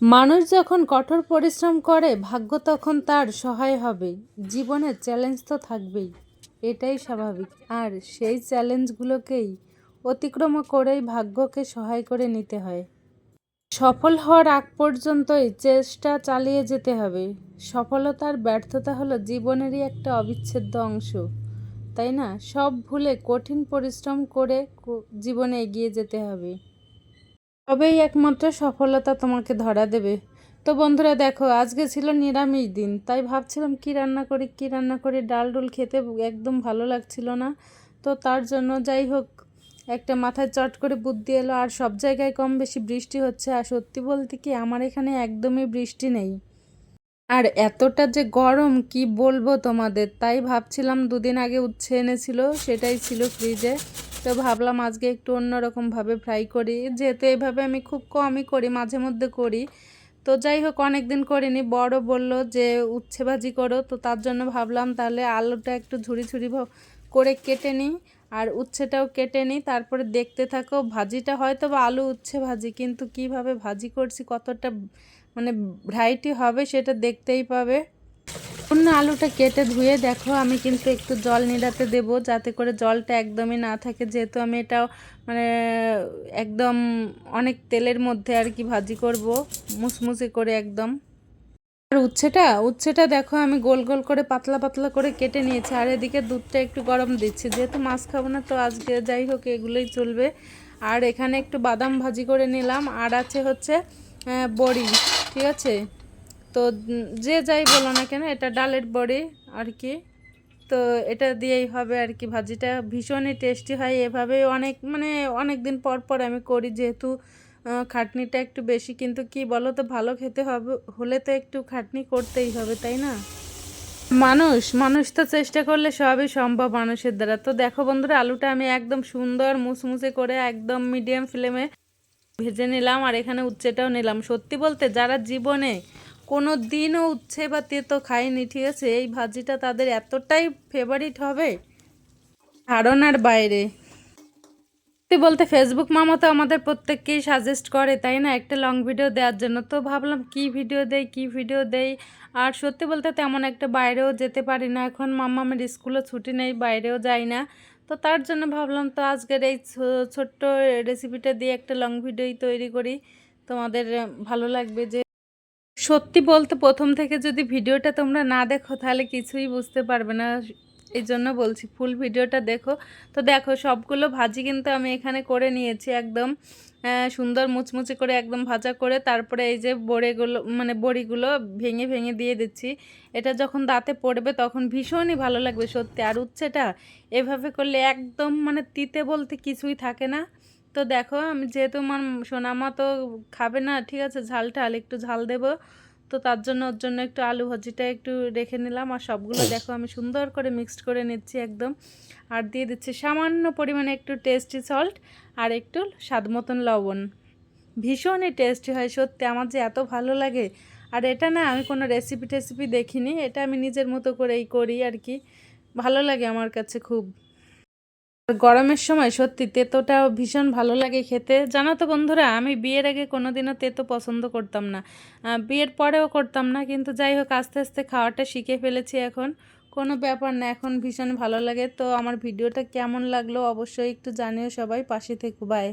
মানুষ যখন কঠোর পরিশ্রম করে, ভাগ্য তখন তার সহায় হবে। জীবনের চ্যালেঞ্জ তো থাকবেই, এটাই স্বাভাবিক। আর সেই চ্যালেঞ্জগুলোকেই অতিক্রম করেই ভাগ্যকে সহায় করে নিতে হয়। সফল হওয়ার আগ পর্যন্তই চেষ্টা চালিয়ে যেতে হবে। সফলতার ব্যর্থতা হলো জীবনেরই একটা অবিচ্ছেদ্য অংশ, তাই না? সব ভুলে কঠিন পরিশ্রম করে জীবনে এগিয়ে যেতে হবে। তবেই একমাত্র সফলতা তোমাকে ধরা দেবে। তো বন্ধুরা দেখো, আজকে ছিল নিরামিষ দিন, তাই ভাবছিলাম কি রান্না করি, কি রান্না করি, ডাল ডুল খেতে একদম ভালো লাগছিল না। তো তার জন্য যাই হোক, একটা মাথায় চট করে বুদ্ধি এলো, আর সব জায়গায় কম বেশি বৃষ্টি হচ্ছে, আর সত্যি বলতে কি আমার এখানে একদমই বৃষ্টি নেই। আর এতটা যে গরম, কি বলব তোমাদের? তাই ভাবছিলাম দুদিন আগে উচ্ছে এনেছিল, সেটাই ছিল ফ্রিজে তো ভাবলাম আজকে একটু অন্যরকমভাবে ফ্রাই করি। যেহেতু এইভাবে আমি খুব কমই করি, মাঝে মধ্যে করি। তো যাই হোক অনেক দিন করিনি। বড় বলল যে, উচ্ছে ভাজি করো। তো তার জন্য ভাবলাম তাহলে আলুটা একটু ঝুড়ি ঝুড়ি করে কেটে নিই। আর উচ্ছেটাও কেটে নিই। তারপরে দেখতে থাকো, ভাজিটা হয়তো বা আলু উচ্ছে ভাজি, কিন্তু কীভাবে ভাজি করছি, কতটা মানে ভ্যারাইটি হবে সেটা দেখতেই পাবে। আলুটা কেটে ধুয়ে দেখো, আমি কিন্তু একটু জল নিড়াতে দেবো যাতে করে জলটা একদমই না থাকে। যেহেতু আমি এটা মানে একদম অনেক তেলের মধ্যে আর কি ভাজি করব, মুসমুসে করে একদম। আর উচ্ছেটা উচ্ছেটা দেখো, আমি গোল গোল করে পাতলা পাতলা করে কেটে নিয়েছি। আর এদিকে দুধটা একটু গরম দিচ্ছি। যেহেতু মাছ খাব না, তো আজকে যাই হোক এগুলোই চলবে। আর এখানে একটু বাদাম ভাজি করে নিলাম। আর আছে হচ্ছে বড়ি, ঠিক আছে? তো যে যাই বলো না কেন, এটা ডালের বড়ি আর কি। তো এটা দিয়েই হবে আর কি ভাজিটা। ভীষণই টেস্টি হয় এভাবে। অনেক মানে অনেক দিন পর পর আমি করি যেহেতু খাটনিটা একটু বেশি। কিন্তু কি বলো তো, ভালো খেতে হবে, হলে তো একটু খাটনি করতেই হবে, তাই না? মানুষ মানুষ তো চেষ্টা করলে সবই সম্ভব মানুষের দ্বারা। তো দেখো বন্ধুরা, আলুটা আমি একদম সুন্দর মুসমুসে করে একদম মিডিয়াম ফ্লেমে ভেজে নিলাম। আর এখানে উচ্ছেটাও নিলাম। সত্যি বলতে, যারা জীবনে কোনো দিনও উচ্ছে বা তেতো খায়নি, ঠিক আছে? এই ভাজিটা তাদের এতটাই ফেভারিট হবে ধারণার বাইরে। সত্যি বলতে ফেসবুক মামা তো আমাদের প্রত্যেককেই সাজেস্ট করে, তাই না? একটা লং ভিডিও দেওয়ার জন্য। তো ভাবলাম কি ভিডিও দেই, কি ভিডিও দেই? আর সত্যি বলতে তেমন একটা বাইরেও যেতে পারি না। এখন মামা আমার স্কুলে ছুটি নেই, বাইরেও যাই না। তো তার জন্য ভাবলাম তো আজকের এই ছোট্ট রেসিপিটা দিয়ে একটা লং ভিডিওই তৈরি করি। তোমাদের ভালো লাগবে যে সত্যি বলতে প্রথম থেকে যদি ভিডিওটা তোমরা না দেখো, তাহলে কিছুই বুঝতে পারবে না। এই জন্য বলছি ফুল ভিডিওটা দেখো। তো দেখো, সবগুলো ভাজি কিন্তু আমি এখানে করে নিয়েছি একদম সুন্দর মুচমুচে করে একদম ভাজা করে। তারপরে এই যে বড়েগুলো মানে বড়িগুলো ভেঙে ভেঙে দিয়ে দিচ্ছি। এটা যখন দাঁতে পড়বে তখন ভীষণই ভালো লাগবে সত্যি। আর উচ্ছেটা এভাবে করলে একদম মানে তিতে বলতে কিছুই থাকে না। তো দেখো আমি যেহেতু আমার সোনামা তো খাবে না ঠিক আছে ঝাল ঠাল একটু ঝাল দেবো। তো তার জন্য ওর জন্য একটু আলু ভাজিটা একটু রেখে নিলাম আর সবগুলো দেখো আমি সুন্দর করে মিক্সড করে নিচ্ছি একদম। আর দিয়ে দিচ্ছি সামান্য পরিমাণে একটু টেস্টি সল্ট আর একটু স্বাদ মতন লবণ। ভীষণই টেস্টি হয় সত্যি আমার যে এত ভালো লাগে। আর এটা না আমি কোনো রেসিপি টেসিপি দেখিনি এটা আমি নিজের মতো করেই করি আর কি। ভালো লাগে আমার কাছে খুব। গরমের সময় সত্যি তেতোটা ভীষণ ভালো লাগে খেতে। জানো তো বন্ধুরা, আমি বিয়ের আগে কোনোদিনও তেতো পছন্দ করতাম না। বিয়ের পরেও করতাম না, কিন্তু যাই হোক, আস্তে আস্তে খাওয়াটা শিখে ফেলেছি এখন। কোনো ব্যাপার না, এখন ভীষণ ভালো লাগে। তো আমার ভিডিওটা কেমন লাগল অবশ্যই একটু জানিও সবাই। পাশে থেকো বাই